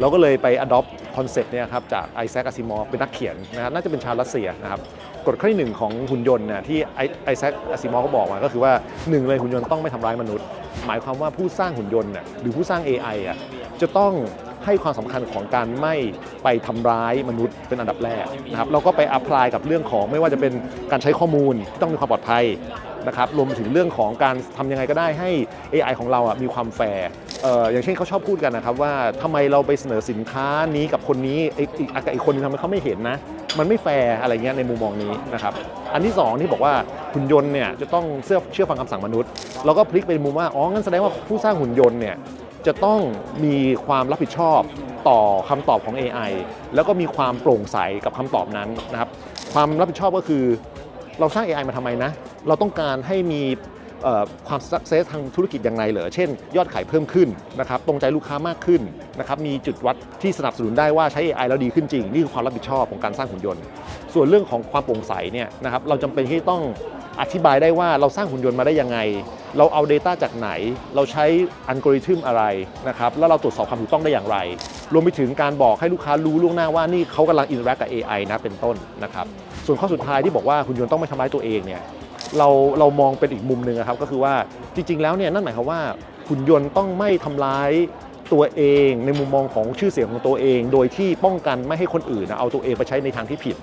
เราก็เลยไป adopt คอนเซ็ปต์เนี่ยครับจากไอแซคอาซิมอฟเป็นนักเขียนนะครับน่าจะเป็นชาวรัสเซียนะครับกฎข้อที่หนึ่งของหุ่นยนต์เนี่ยที่ไอแซคอาซิมอฟเขาบอกมาก็คือว่าหนึ่งเลยหุ่นยนต์ต้องไม่ทำร้ายมนุษย์ หมายความว่าผู้สร้างหุ่นยนต์เนี่ยหรือผู้สร้าง AI อะจะต้องให้ความสำคัญของการไม่ไปทำร้ายมนุษย์เป็นอันดับแรกนะครับเราก็ไปอัพพลายกับเรื่องของไม่ว่าจะเป็นการใช้ข้อมูลที่ต้องมีความปลอดภัย นะครับรวมถึงเรื่องของการทำยังไงก็ได้ให้ AI ของเราอะมีความแฟร์เอ่ออย่างเช่นเขาชอบพูดกันนะครับว่าทำไมเราไปเสนอสินค้านี้กับคนนี้อีกอีกกับอีกคนนึงทำไมเขาไม่เห็นนะ มันไม่แฟร์อะไรเงี้ยในมุมมองนี้นะครับอันที่สองที่บอกว่าหุ่นยนต์เนี่ยจะต้องเชื่อเชื่อฟังคำสั่งมนุษย์เราก็พลิกไปมุมว่าอ๋องั้นแสดงว่าผู้สร้างหุ่นยนต์เนี่ยจะต้องมีความรับผิดชอบต่อคำตอบของ AI แล้วก็มีความโปร่งใสกับคำตอบนั้นนะครับความรับผิดชอบก็คือเราสร้าง AI มาทำไมนะ เราต้องการให้มีความ success ทางธุรกิจอย่างไรเหรอ เช่น ยอดขายเพิ่มขึ้นนะครับ ตรงใจลูกค้ามากขึ้นนะครับ มีจุดวัดที่สนับสนุนได้ว่าใช้ AI แล้วดีขึ้นจริง นี่คือความรับผิดชอบของการสร้างหุ่นยนต์ ส่วนเรื่องของความโปร่งใสเนี่ยนะครับ เราจำเป็นที่ต้องอธิบายได้ว่าเราสร้างหุ่นยนต์มาได้ยังไง เราเอา Data จากไหน เราใช้อัลกอริทึมอะไรนะครับ แล้วเราตรวจสอบความถูกต้องได้อย่างไร รวมไปถึงการบอกให้ลูกค้ารู้ล่วงหน้าว่านี่เขากำลังอินเทอร์แอคกับ AI นะเป็นต้นนะครับ ส่วนข้อสุดท้ายที่บอกว่าหุ่นยนต์ต้องไม่ทำร้ายตัวเองเนี่ย เราเรามองเป็นอีกมุมหนึ่งครับก็คือว่าจริง ๆ แล้วเนี่ยนั่นหมายความว่าหุ่นยนต์ต้องไม่ทำร้ายตัวเองในมุมมองของชื่อเสียงของตัวเอง โดยที่ป้องกันไม่ให้คนอื่นเอาตัวเองไปใช้ในทางที่ผิด